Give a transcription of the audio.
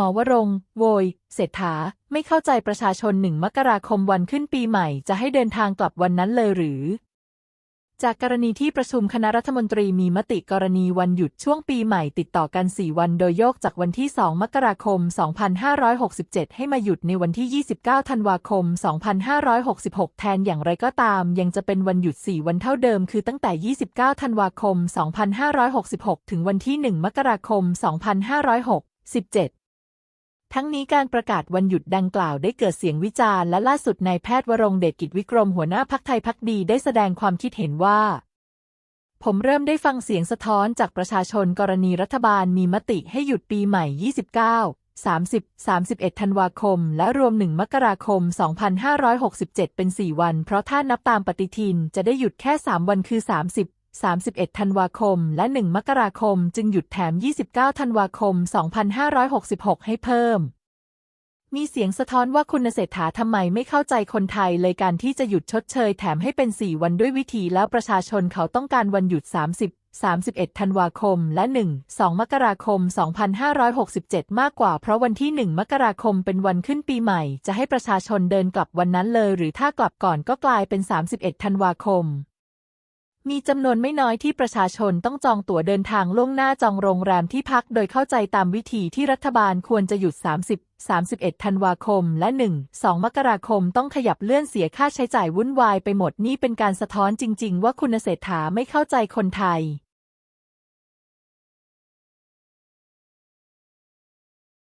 หมอวรงโวย เศรษฐา ไม่เข้าใจประชาชนหนึ่งมกราคมวันขึ้นปีใหม่จะให้เดินทางกลับวันนั้นเลยหรือ จากกรณีที่ประชุมคณะรัฐมนตรีมีมติกรณีวันหยุดช่วงปีใหม่ติดต่อกัน 4 วันโดยโยกจากวันที่ 2 มกราคม 2567 ให้มาหยุดในวันที่ 29 ธันวาคม 2566 แทนอย่างไรก็ตาม ยังจะเป็นวันหยุด 4 วันเท่าเดิม คือตั้งแต่ 29 ธันวาคม 2566 ถึงวันที่ 1 มกราคม 2567 ทั้งนี้การประกาศวันหยุดดังกล่าวได้เกิดเสียงวิจารณ์และล่าสุดนายแพทย์วรงเดชกิจวิกรมหัวหน้าพักไทยพักดีได้แสดงความคิดเห็นว่า ผมเริ่มได้ฟังเสียงสะท้อนจากประชาชนกรณีรัฐบาลมีมติให้หยุดปีใหม่ 29 30 31 ธันวาคม และรวม 1 มกราคม 2567 เป็น 4 วัน เพราะถ้านับตามปฏิทินจะได้หยุดแค่ 3 วันคือ 30 31 ธันวาคม และ 1 มกราคม จึงหยุดแถม 29 ธันวาคม 2566 ให้เพิ่ม มีเสียงสะท้อนว่าคุณเศรษฐาทำไมไม่เข้าใจคนไทยเลยการที่จะหยุดชดเชยแถมให้เป็น 4 วันด้วยวิธีแล้วประชาชนเขาต้องการวันหยุด 30 31 ธันวาคม และ 1 2 มกราคม 2567 มากกว่า เพราะวันที่ 1 มกราคมเป็นวันขึ้นปีใหม่ จะให้ประชาชนเดินกลับวันนั้นเลย หรือถ้ากลับก่อนก็กลายเป็น 31 ธันวาคม มีจำนวนไม่น้อยที่ประชาชนต้องจองตั๋วเดินทางล่วงหน้าจองโรงแรมที่พักโดยเข้าใจตามวิธีที่รัฐบาลควรจะหยุด 30 31 ธันวาคม และ 1 2 มกราคมต้องขยับเลื่อนเสียค่าใช้จ่ายวุ่นวายไปหมดนี่เป็นการสะท้อนจริง ๆ ว่าคุณเศรษฐาไม่เข้าใจคนไทย